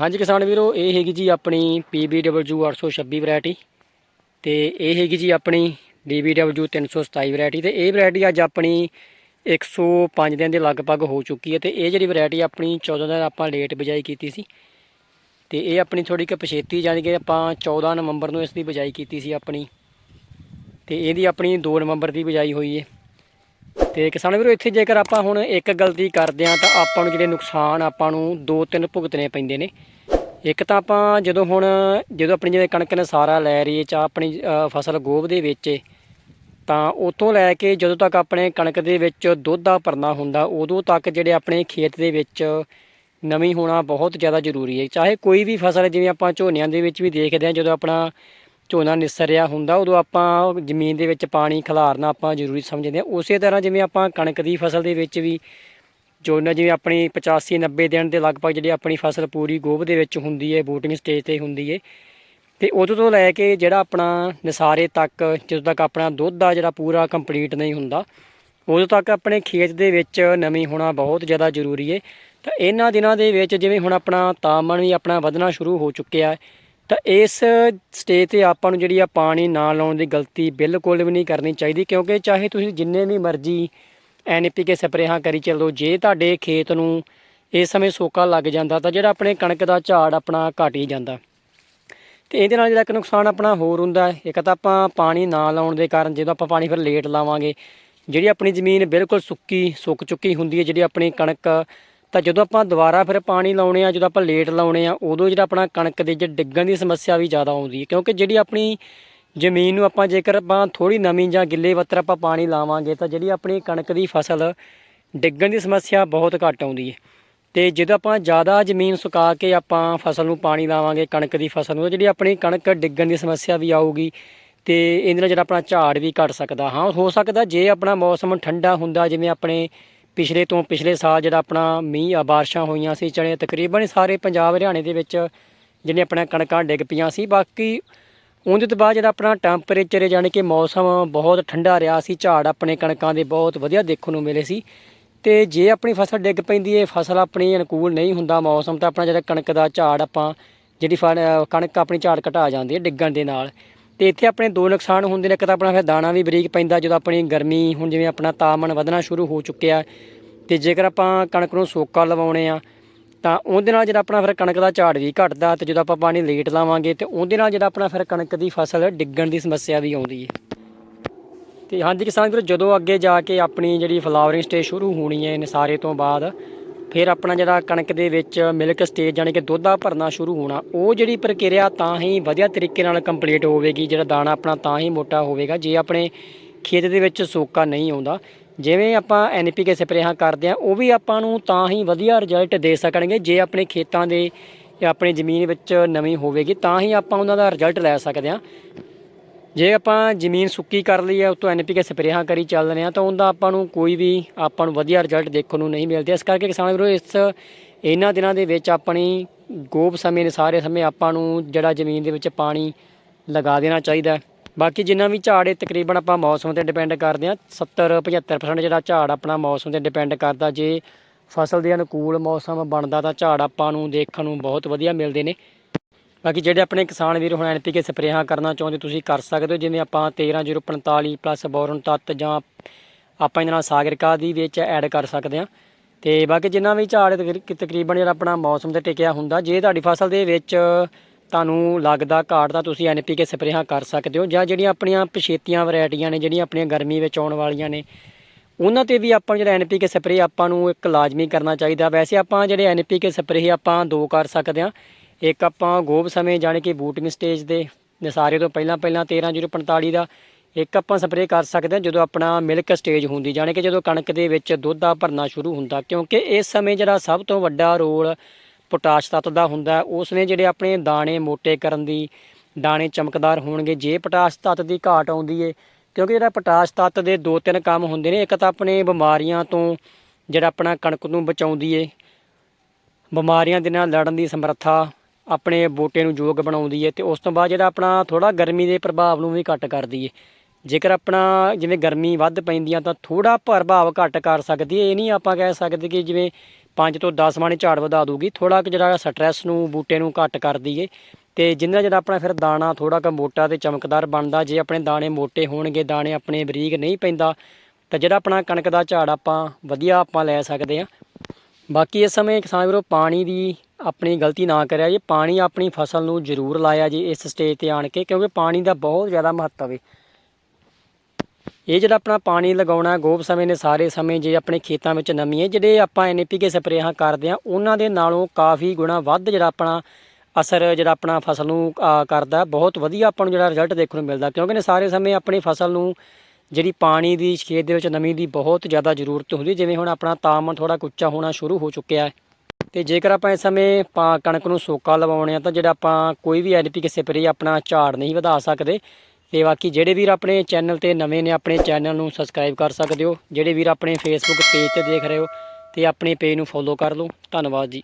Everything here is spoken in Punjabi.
ਹਾਂਜੀ ਕਿਸਾਨ ਵੀਰੋ, ਇਹ ਹੈਗੀ ਜੀ ਆਪਣੀ PBW 826 ਵੈਰਾਈਟੀ ਤੇ ਇਹ ਹੈਗੀ ਜੀ ਆਪਣੀ DBW 327 ਵੈਰਾਈਟੀ ਤੇ ਇਹ ਵੈਰਾਈਟੀ ਅੱਜ ਆਪਣੀ 105 ਦਿਨ ਦੇ ਲਗਭਗ ਹੋ ਚੁੱਕੀ ਹੈ ਤੇ ਇਹ ਜਿਹੜੀ ਵੈਰਾਈਟੀ ਆਪਣੀ 14 ਦਿਨ ਆਪਾਂ ਲੇਟ ਬਿਜਾਈ ਕੀਤੀ ਸੀ ਤੇ ਇਹ ਆਪਣੀ ਥੋੜੀ ਕਿ ਪਛੇਤੀ ਜਾਨੀ ਕਿ ਆਪਾਂ 14 ਨਵੰਬਰ ਨੂੰ ਇਸ ਦੀ ਬਿਜਾਈ ਕੀਤੀ ਸੀ ਆਪਣੀ ਤੇ ਇਹਦੀ ਆਪਣੀ 2 ਨਵੰਬਰ ਦੀ ਬਿਜਾਈ ਹੋਈ ਹੈ। ਤੇ ਕਿਸਾਨ ਵੀਰੋ, ਇੱਥੇ ਜੇਕਰ ਆਪਾਂ ਹੁਣ ਇੱਕ ਗਲਤੀ ਕਰਦੇ ਆ ਤਾਂ ਆਪਾਂ ਨੂੰ ਜਿਹੜੇ ਨੁਕਸਾਨ ਆਪਾਂ ਨੂੰ ਦੋ ਤਿੰਨ ਭੁਗਤਣੇ ਪੈਂਦੇ ਨੇ। ਇੱਕ ਤਾਂ ਆਪਾਂ ਜਦੋਂ ਹੁਣ, ਜਦੋਂ ਆਪਣੀ ਜਿਵੇਂ ਕਣਕ ਨੇ ਸਾਰਾ ਲੈ ਰਹੀ ਹੈ ਚਾ ਆਪਣੀ ਫਸਲ ਗੋਭ ਦੇ ਵਿੱਚ ਤਾਂ ਉਤੋਂ ਲੈ ਕੇ ਜਦੋਂ ਤੱਕ ਆਪਣੇ ਕਣਕ ਦੇ ਵਿੱਚ ਦੁੱਧ ਦਾ ਭਰਨਾ ਹੁੰਦਾ, ਉਦੋਂ ਤੱਕ ਜਿਹੜੇ ਆਪਣੇ ਖੇਤ ਦੇ ਵਿੱਚ ਨਮੀ ਹੋਣਾ ਬਹੁਤ ਜ਼ਿਆਦਾ ਜ਼ਰੂਰੀ ਹੈ ਚਾਹੇ ਕੋਈ ਵੀ ਫਸਲ, ਜਿਵੇਂ ਆਪਾਂ ਝੋਨਿਆਂ ਦੇ ਵਿੱਚ ਵੀ ਦੇਖਦੇ ਹਾਂ, ਜਦੋਂ ਆਪਣਾ ਝੋਨਾ ਨਿਸਰਿਆ ਹੁੰਦਾ, ਉਦੋਂ ਆਪਾਂ ਜ਼ਮੀਨ ਦੇ ਵਿੱਚ ਪਾਣੀ ਖਿਲਾਰਨਾ ਆਪਾਂ ਜ਼ਰੂਰੀ ਸਮਝਦੇ ਹਾਂ। ਉਸੇ ਤਰ੍ਹਾਂ ਜਿਵੇਂ ਆਪਾਂ ਕਣਕ ਦੀ ਫਸਲ ਦੇ ਵਿੱਚ ਵੀ ਝੋਨਾ ਜਿਵੇਂ ਆਪਣੀ 85 90 ਦਿਨ ਦੇ ਲਗਭਗ ਜਿਹੜੀ ਆਪਣੀ ਫਸਲ ਪੂਰੀ ਗੋਭ ਦੇ ਵਿੱਚ ਹੁੰਦੀ ਹੈ, ਬੂਟਿੰਗ ਸਟੇਜ ਤੇ ਹੁੰਦੀ ਹੈ। ਤੇ ਉਦੋਂ ਤੋਂ ਲੈ ਕੇ ਜਿਹੜਾ ਆਪਣਾ ਨਿਸਾਰੇ ਤੱਕ, ਜਦੋਂ ਤੱਕ ਆਪਣਾ ਦੁੱਧ ਆ ਜਿਹੜਾ ਪੂਰਾ ਕੰਪਲੀਟ ਨਹੀਂ ਹੁੰਦਾ, ਉਦੋਂ ਤੱਕ ਆਪਣੇ ਖੇਤ ਦੇ ਵਿੱਚ ਨਮੀ ਹੋਣਾ ਬਹੁਤ ਜ਼ਿਆਦਾ ਜ਼ਰੂਰੀ ਹੈ। ਤਾਂ ਇਹਨਾਂ ਦਿਨਾਂ ਦੇ ਵਿੱਚ ਜਿਵੇਂ ਹੁਣ ਆਪਣਾ ਤਾਪਮਾਨ ਵੀ ਆਪਣਾ ਵਧਣਾ ਸ਼ੁਰੂ ਹੋ ਚੁੱਕਿਆ ਹੈ ਤਾਂ ਇਸ ਸਟੇਜ ਤੇ ਆਪਾਂ ਨੂੰ ਜਿਹੜੀ ਆ ਪਾਣੀ ਨਾ ਲਾਉਣ ਦੀ ਗਲਤੀ ਬਿਲਕੁਲ ਵੀ ਨਹੀਂ ਕਰਨੀ ਚਾਹੀਦੀ, ਕਿਉਂਕਿ ਚਾਹੇ ਤੁਸੀਂ ਜਿੰਨੇ ਵੀ ਮਰਜ਼ੀ ਐਨਪੀਕੇ ਸਪਰੇਹਾਂ ਕਰੀ ਚੱਲੋ, ਜੇ ਤੁਹਾਡੇ ਖੇਤ ਨੂੰ ਇਸ ਸਮੇਂ ਸੋਕਾ ਲੱਗ ਜਾਂਦਾ ਤਾਂ ਜਿਹੜਾ ਆਪਣੇ ਕਣਕ ਦਾ ਝਾੜ ਆਪਣਾ ਘਟ ਹੀ ਜਾਂਦਾ। ਤੇ ਇਹਦੇ ਨਾਲ ਜਿਹੜਾ ਇੱਕ ਨੁਕਸਾਨ ਆਪਣਾ ਹੋਰ ਹੁੰਦਾ ਹੈ, ਇੱਕ ਤਾਂ ਆਪਾਂ ਪਾਣੀ ਨਾ ਲਾਉਣ ਦੇ ਕਾਰਨ ਜਦੋਂ ਆਪਾਂ ਪਾਣੀ ਫਿਰ ਲੇਟ ਲਾਵਾਂਗੇ, ਜਿਹੜੀ ਆਪਣੀ ਜ਼ਮੀਨ ਬਿਲਕੁਲ ਸੁੱਕੀ, ਸੁੱਕ ਚੁੱਕੀ ਹੁੰਦੀ ਹੈ, ਜਿਹੜੀ ਆਪਣੀ ਕਣਕ ਤਾਂ ਜਦੋਂ ਆਪਾਂ ਦੁਬਾਰਾ ਫਿਰ ਪਾਣੀ ਲਾਉਣੇ ਆ, ਜਦੋਂ ਆਪਾਂ ਲੇਟ ਲਾਉਣੇ ਆ, ਉਦੋਂ ਜਿਹੜਾ ਆਪਣਾ ਕਣਕ ਦੇ ਜੇ ਡਿੱਗਣ ਦੀ ਸਮੱਸਿਆ ਵੀ ਜ਼ਿਆਦਾ ਆਉਂਦੀ ਹੈ। ਕਿਉਂਕਿ ਜਿਹੜੀ ਆਪਣੀ ਜ਼ਮੀਨ ਨੂੰ ਆਪਾਂ ਜੇਕਰ ਆਪਾਂ ਥੋੜੀ ਨਮੀ ਜਾਂ ਗਿੱਲੇ ਵੱਤਰ ਆਪਾਂ ਪਾਣੀ ਲਾਵਾਂਗੇ, ਤਾਂ ਜਿਹੜੀ ਆਪਣੀ ਕਣਕ ਦੀ ਫਸਲ ਡਿੱਗਣ ਦੀ ਸਮੱਸਿਆ ਬਹੁਤ ਘੱਟ ਆਉਂਦੀ ਹੈ। ਤੇ ਜਦੋਂ ਆਪਾਂ ਜ਼ਿਆਦਾ ਜ਼ਮੀਨ ਸੁਕਾ ਕੇ ਆਪਾਂ ਫਸਲ ਨੂੰ ਪਾਣੀ ਲਾਵਾਂਗੇ, ਕਣਕ ਦੀ ਫਸਲ ਨੂੰ ਜਿਹੜੀ ਆਪਣੀ ਕਣਕ ਡਿੱਗਣ ਦੀ ਸਮੱਸਿਆ ਵੀ ਆਊਗੀ ਤੇ ਇਹਦੇ ਨਾਲ ਜਿਹੜਾ ਆਪਣਾ ਝਾੜ ਵੀ ਘਟ ਸਕਦਾ। ਹਾਂ, ਹੋ ਸਕਦਾ ਜੇ ਆਪਣਾ ਮੌਸਮ ਠੰਡਾ ਹੁੰਦਾ, ਜਿਵੇਂ ਆਪਣੇ ਪਿਛਲੇ ਤੋਂ ਪਿਛਲੇ ਸਾਲ ਜਿਹੜਾ ਆਪਣਾ ਮੀਂਹ ਆ, ਬਾਰਿਸ਼ਾਂ ਹੋਈਆਂ ਸੀ ਚੜੇ ਤਕਰੀਬਨ ਸਾਰੇ ਪੰਜਾਬ ਹਰਿਆਣੇ ਦੇ ਵਿੱਚ ਜਿਹੜੀਆਂ ਆਪਣਾ ਕਣਕਾਂ ਡਿੱਗ ਪਈਆਂ ਸੀ। ਬਾਕੀ ਉਹਦੇ ਤੋਂ ਬਾਅਦ ਜਿਹੜਾ ਆਪਣਾ ਟੈਂਪਰੇਚਰ ਯਾਨੀ ਕਿ ਮੌਸਮ ਬਹੁਤ ਠੰਡਾ ਰਿਹਾ ਸੀ, ਝਾੜ ਆਪਣੇ ਕਣਕਾਂ ਦੇ ਬਹੁਤ ਵਧੀਆ ਦੇਖਣ ਨੂੰ ਮਿਲੇ ਸੀ। ਤੇ ਜੇ ਆਪਣੀ ਫਸਲ ਡਿੱਗ ਪੈਂਦੀ ਹੈ ਫਸਲ ਆਪਣੀ ਅਨੁਕੂਲ ਨਹੀਂ ਹੁੰਦਾ ਮੌਸਮ, ਤਾਂ ਆਪਣਾ ਜਿਹੜਾ ਕਣਕ ਦਾ ਝਾੜ ਆਪਾਂ, ਜਿਹੜੀ ਫ- ਕਣਕ ਆਪਣੀ ਝਾੜ ਘਟਾ ਜਾਂਦੀ ਹੈ ਡਿੱਗਣ ਦੇ ਨਾਲ। ਤੇ ਇੱਥੇ ਆਪਣੇ ਦੋ ਨੁਕਸਾਨ ਹੁੰਦੇ ਨੇ, ਇੱਕ ਤਾਂ ਆਪਣਾ ਫਿਰ ਦਾਣਾ ਵੀ ਬਰੀਕ ਪੈਂਦਾ, ਜਦੋਂ ਆਪਣੀ ਗਰਮੀ ਹੁਣ ਜਿਵੇਂ ਆਪਣਾ ਤਾਪਮਾਨ ਵਧਣਾ ਸ਼ੁਰੂ ਹੋ ਚੁੱਕਿਆ, ਤੇ ਜੇਕਰ ਆਪਾਂ ਕਣਕ ਨੂੰ ਸੋਕਾ ਲਵਾਉਣੇ ਆ, ਤਾਂ ਉਹਦੇ ਨਾਲ ਜਿਹੜਾ ਆਪਣਾ ਫਿਰ ਕਣਕ ਦਾ ਝਾੜ ਵੀ ਘਟਦਾ, ਤੇ ਜਦੋਂ ਆਪਾਂ ਪਾਣੀ ਲੇਟ ਲਾਵਾਂਗੇ, ਤੇ ਉਹਦੇ ਨਾਲ ਜਿਹੜਾ ਆਪਣਾ ਫਿਰ ਕਣਕ ਦੀ ਫਸਲ ਡਿੱਗਣ ਦੀ ਸਮੱਸਿਆ ਵੀ ਆਉਂਦੀ ਹੈ। ਤੇ ਹਾਂਜੀ ਕਿਸਾਨ ਵੀਰੋ, ਜਦੋਂ ਅੱਗੇ ਜਾ ਕੇ ਆਪਣੀ ਜਿਹੜੀ ਫਲਾਵਰਿੰਗ ਸਟੇਜ ਸ਼ੁਰੂ ਹੋਣੀ ਹੈ ਨਿਸਾਰੇ ਤੋਂ ਬਾਅਦ ਫਿਰ ਆਪਣਾ ਜਿਹੜਾ ਕਣਕ ਦੇ ਵਿੱਚ ਮਿਲਕ ਸਟੇਜ ਯਾਨੀ ਕਿ ਦੁੱਧ ਦਾ ਭਰਨਾ ਸ਼ੁਰੂ ਹੋਣਾ, ਉਹ ਜਿਹੜੀ ਪ੍ਰਕਿਰਿਆ ਤਾਂ ਹੀ ਵਧੀਆ ਤਰੀਕੇ ਨਾਲ ਕੰਪਲੀਟ ਹੋਵੇਗੀ, ਜਿਹੜਾ ਦਾਣਾ ਆਪਣਾ ਤਾਂ ਹੀ ਮੋਟਾ ਹੋਵੇਗਾ, ਜੇ ਆਪਣੇ ਖੇਤ ਦੇ ਵਿੱਚ ਸੋਕਾ ਨਹੀਂ ਆਉਂਦਾ। ਜਿਵੇਂ ਆਪਾਂ ਐਨਪੀਕੇ ਸਪਰੇਹਾਂ ਕਰਦੇ ਆ ਉਹ ਵੀ ਆਪਾਂ ਨੂੰ ਤਾਂ ਹੀ ਵਧੀਆ ਰਿਜ਼ਲਟ ਦੇ ਸਕਣਗੇ, ਜੇ ਆਪਣੇ ਖੇਤਾਂ ਦੇ ਆਪਣੀ ਜ਼ਮੀਨ ਵਿੱਚ ਨਵੀਂ ਹੋਵੇਗੀ, ਤਾਂ ਹੀ ਆਪਾਂ ਉਹਨਾਂ ਦਾ ਰਿਜ਼ਲਟ ਲੈ ਸਕਦੇ ਆ ਜੇ ਆਪਾਂ ਜ਼ਮੀਨ ਸੁੱਕੀ ਕਰ ਲਈ ਹੈ ਉਤੋਂ ਐਨਪੀਕੇ ਸਪਰੇਹਾਂ ਕਰੀ ਚੱਲ ਰਹੇ ਆ ਤਾਂ ਉਹਦਾ ਆਪਾਂ ਨੂੰ ਕੋਈ ਵੀ ਆਪਾਂ ਨੂੰ ਵਧੀਆ ਰਿਜ਼ਲਟ ਦੇਖਣ ਨੂੰ ਨਹੀਂ ਮਿਲਦੇ। ਇਸ ਕਰਕੇ ਕਿਸਾਨ ਵੀਰੋ, ਇਸ ਇਹਨਾਂ ਦਿਨਾਂ ਦੇ ਵਿੱਚ ਆਪਣੀ ਗੋਬ ਸਮੇਂ ਦੇ ਸਾਰੇ ਸਮੇਂ ਆਪਾਂ ਨੂੰ ਜਿਹੜਾ ਜ਼ਮੀਨ ਦੇ ਵਿੱਚ ਪਾਣੀ ਲਗਾ ਦੇਣਾ ਚਾਹੀਦਾ ਬਾਕੀ ਜਿੰਨਾ ਵੀ ਝਾੜ ਇਹ ਤਕਰੀਬਨ ਆਪਾਂ ਮੌਸਮ ਤੇ ਡਿਪੈਂਡ ਕਰਦੇ ਆ 70 75% ਜਿਹੜਾ ਝਾੜ ਆਪਣਾ ਮੌਸਮ ਤੇ ਡਿਪੈਂਡ ਕਰਦਾ। ਜੇ ਫਸਲ ਦੇ ਅਨੁਕੂਲ ਮੌਸਮ ਬਣਦਾ, ਤਾਂ ਝਾੜ ਆਪਾਂ ਨੂੰ ਦੇਖਣ ਨੂੰ ਬਹੁਤ ਵਧੀਆ ਮਿਲਦੇ ਨੇ। ਬਾਕੀ ਜਿਹੜੇ ਆਪਣੇ ਕਿਸਾਨ ਵੀਰ ਹੁਣ ਐਨਪੀਕੇ ਸਪਰੇਹਾਂ ਕਰਨਾ ਚਾਹੁੰਦੇ, ਤੁਸੀਂ ਕਰ ਸਕਦੇ ਹੋ। ਜਿਵੇਂ ਆਪਾਂ 13045 ਪਲੱਸ ਬੋਰਨ ਤੱਤ ਜਾਂ ਆਪਾਂ ਇਹਨਾਂ ਨਾਲ ਸਾਗਰਿਕਾ ਦੀ ਵਿੱਚ ਐਡ ਕਰ ਸਕਦੇ ਹਾਂ। ਤੇ ਬਾਕੀ ਜਿੰਨਾ ਵੀ ਝਾੜ ਤਕਰੀ- ਤਕਰੀਬਨ ਜਿਹੜਾ ਆਪਣਾ ਮੌਸਮ ਤੇ ਟਿਕਿਆ ਹੁੰਦਾ, ਜੇ ਤੁਹਾਡੀ ਫਸਲ ਦੇ ਵਿੱਚ ਤੁਹਾਨੂੰ ਲੱਗਦਾ ਘਾਟ, ਤਾਂ ਤੁਸੀਂ ਐਨਪੀਕੇ ਸਪਰੇਹਾਂ ਕਰ ਸਕਦੇ ਹੋ। ਜਾਂ ਜਿਹੜੀਆਂ ਆਪਣੀਆਂ ਪਛੇਤੀਆਂ ਵੈਰਾਈਟੀਆਂ ਨੇ, ਜਿਹੜੀਆਂ ਆਪਣੀਆਂ ਗਰਮੀ ਵਿੱਚ ਆਉਣ ਵਾਲੀਆਂ ਨੇ, ਉਹਨਾਂ ਤੇ ਵੀ ਆਪਾਂ ਨੂੰ ਜਿਹੜਾ ਐਨਪੀਕੇ ਸਪਰੇਅ ਆਪਾਂ ਨੂੰ ਇੱਕ ਲਾਜ਼ਮੀ ਕਰਨਾ ਚਾਹੀਦਾ। ਵੈਸੇ ਆਪਾਂ ਜਿਹੜੇ ਐਨਪੀਕੇ ਸਪਰੇਅ ਆਪਾਂ ਦੋ ਕਰ ਸਕਦੇ ਹਾਂ। ਇੱਕ ਆਪਾਂ ਗੋਬ ਸਮੇਂ ਜਾਣੀ ਕਿ ਬੂਟਿੰਗ ਸਟੇਜ ਦੇ ਨਿਸਾਰੇ ਤੋਂ ਪਹਿਲਾਂ ਪਹਿਲਾਂ 13045 ਦਾ ਇੱਕ ਆਪਾਂ ਸਪਰੇਅ ਕਰ ਸਕਦੇ ਹਾਂ ਜਦੋਂ ਆਪਣਾ ਮਿਲਕ ਸਟੇਜ ਹੁੰਦੀ, ਜਾਣੀ ਕਿ ਜਦੋਂ ਕਣਕ ਦੇ ਵਿੱਚ ਦੁੱਧ ਦਾ ਭਰਨਾ ਸ਼ੁਰੂ ਹੁੰਦਾ, ਕਿਉਂਕਿ ਇਸ ਸਮੇਂ ਜਿਹੜਾ ਸਭ ਤੋਂ ਵੱਡਾ ਰੋਲ ਪੋਟਾਸ਼ ਤੱਤ ਦਾ ਹੁੰਦਾ ਉਸ ਨੇ ਜਿਹੜੇ ਆਪਣੇ ਦਾਣੇ ਮੋਟੇ ਕਰਨ ਦੀ ਦਾਣੇ ਚਮਕਦਾਰ ਹੋਣਗੇ, ਜੇ ਪੋਟਾਸ਼ ਤੱਤ ਦੀ ਘਾਟ ਆਉਂਦੀ ਏ, ਕਿਉਂਕਿ ਜਿਹੜਾ ਪੋਟਾਸ਼ ਤੱਤ ਦੇ ਦੋ ਤਿੰਨ ਕੰਮ ਹੁੰਦੇ ਨੇ, ਇੱਕ ਤਾਂ ਆਪਣੇ ਬਿਮਾਰੀਆਂ ਤੋਂ ਜਿਹੜਾ ਆਪਣਾ ਕਣਕ ਨੂੰ ਬਚਾਉਂਦੀ ਏ, ਬਿਮਾਰੀਆਂ ਦੇ ਨਾਲ ਲੜਨ ਦੀ ਸਮਰੱਥਾ ਆਪਣੇ ਬੂਟੇ ਨੂੰ ਯੋਗ ਬਣਾਉਂਦੀ ਹੈ ਤੇ ਉਸ ਤੋਂ ਬਾਅਦ ਜਿਹੜਾ ਆਪਣਾ ਥੋੜਾ ਗਰਮੀ ਦੇ ਪ੍ਰਭਾਵ ਨੂੰ ਵੀ ਘੱਟ ਕਰਦੀ ਹੈ ਜੇਕਰ ਆਪਣਾ ਜਿਵੇਂ ਗਰਮੀ ਵੱਧ ਪੈਂਦੀ ਆ ਤਾਂ ਥੋੜਾ ਪ੍ਰਭਾਵ ਘੱਟ ਕਰ ਸਕਦੀ ਹੈ ਇਹ ਨਹੀਂ ਆਪਾਂ ਕਹਿ ਸਕਦੇ ਕਿ ਜਿਵੇਂ 5 ਤੋਂ 10 ਮਾਣੇ ਝਾੜ ਵਧਾ ਦੂਗੀ। ਥੋੜਾ ਕੁ ਜਿਹੜਾ ਸਟ੍ਰੈਸ ਨੂੰ, ਬੂਟੇ ਨੂੰ ਘੱਟ ਕਰਦੀ ਹੈ ਤੇ ਜਿੰਨਾ ਜਿਹੜਾ ਆਪਣਾ ਫਿਰ ਦਾਣਾ ਥੋੜਾ ਕੁ ਮੋਟਾ ਤੇ ਚਮਕਦਾਰ ਬਣਦਾ, ਜੇ ਆਪਣੇ ਦਾਣੇ ਮੋਟੇ ਹੋਣਗੇ, ਦਾਣੇ ਆਪਣੇ ਬਰੀਕ ਨਹੀਂ ਪੈਂਦਾ, ਤਾਂ ਜਿਹੜਾ ਆਪਣਾ ਕਣਕ ਦਾ ਝਾੜ ਆਪਾਂ ਵਧੀਆ ਆਪਾਂ ਲੈ ਸਕਦੇ ਆ। ਬਾਕੀ ਇਸ ਸਮੇਂ ਕਿਸਾਨ ਵੀਰੋ, ਪਾਣੀ ਦੀ ਆਪਣੀ ਗਲਤੀ ਨਾ ਕਰਿਆ ਜੇ, ਪਾਣੀ ਆਪਣੀ ਫਸਲ ਨੂੰ ਜ਼ਰੂਰ ਲਾਇਆ ਜੀ ਇਸ ਸਟੇਜ ਤੇ ਆਣ ਕੇ, ਕਿਉਂਕਿ ਪਾਣੀ ਦਾ ਬਹੁਤ ਜ਼ਿਆਦਾ ਮਹੱਤਵ ਹੈ ਇਹ ਜਿਹੜਾ ਆਪਣਾ ਪਾਣੀ ਲਗਾਉਣਾ ਗੋਬ ਸਮੇਂ ਨੇ ਸਾਰੇ ਸਮੇਂ ਜੇ ਆਪਣੇ ਖੇਤਾਂ ਵਿੱਚ ਨਮੀ ਹੈ ਜਿਹੜੇ ਆਪਾਂ ਐਨਪੀਕੇ ਸਪਰੇਹਾਂ ਕਰਦੇ ਆ ਉਹਨਾਂ ਦੇ ਨਾਲੋਂ ਕਾਫੀ ਗੁਣਾ ਵੱਧ ਜਿਹੜਾ ਆਪਣਾ ਅਸਰ, ਜਿਹੜਾ ਆਪਣਾ ਫਸਲ ਨੂੰ ਕਰਦਾ। ਬਹੁਤ ਵਧੀਆ ਆਪਾਂ ਨੂੰ ਜਿਹੜਾ ਰਿਜ਼ਲਟ ਦੇਖਣ ਨੂੰ ਮਿਲਦਾ, ਕਿਉਂਕਿ ਨੇ ਸਾਰੇ ਸਮੇਂ ਆਪਣੀ ਫਸਲ ਨੂੰ, ਜਿਹੜੀ ਪਾਣੀ ਦੀ ਖੇਤ ਦੇ ਵਿੱਚ ਨਮੀ ਦੀ ਬਹੁਤ ਜ਼ਿਆਦਾ ਜ਼ਰੂਰਤ ਹੁੰਦੀ ਜਿਵੇਂ ਹੁਣ ਆਪਣਾ ਤਾਪਮਾਨ ਥੋੜਾ ਉੱਚਾ ਹੋਣਾ ਸ਼ੁਰੂ ਹੋ ਚੁੱਕਿਆ ਹੈ ਤੇ ਜੇਕਰ ਆਪਾਂ ਇਸ ਸਮੇਂ ਪਾ ਕਣਕ ਨੂੰ ਸੋਕਾ ਲਵਾਉਣੇ ਆ, ਤਾਂ ਜਿਹੜਾ ਆਪਾਂ ਕੋਈ ਵੀ ਐਨਪੀਕੇ ਸਪਰੇ ਆਪਣਾ ਝਾੜ ਨਹੀਂ ਵਧਾ ਸਕਦੇ। ਤੇ ਬਾਕੀ ਜਿਹੜੇ ਵੀਰ ਆਪਣੇ ਚੈਨਲ ਤੇ ਨਵੇਂ ਨੇ, ਆਪਣੇ ਚੈਨਲ ਨੂੰ ਸਬਸਕ੍ਰਾਈਬ ਕਰ ਸਕਦੇ ਹੋ। ਜਿਹੜੇ ਵੀਰ ਆਪਣੇ ਫੇਸਬੁੱਕ ਪੇਜ ਤੇ ਦੇਖ ਰਹੇ ਹੋ, ਤੇ ਆਪਣੇ ਪੇਜ ਨੂੰ ਫੋਲੋ ਕਰ ਲਓ। ਧੰਨਵਾਦ ਜੀ।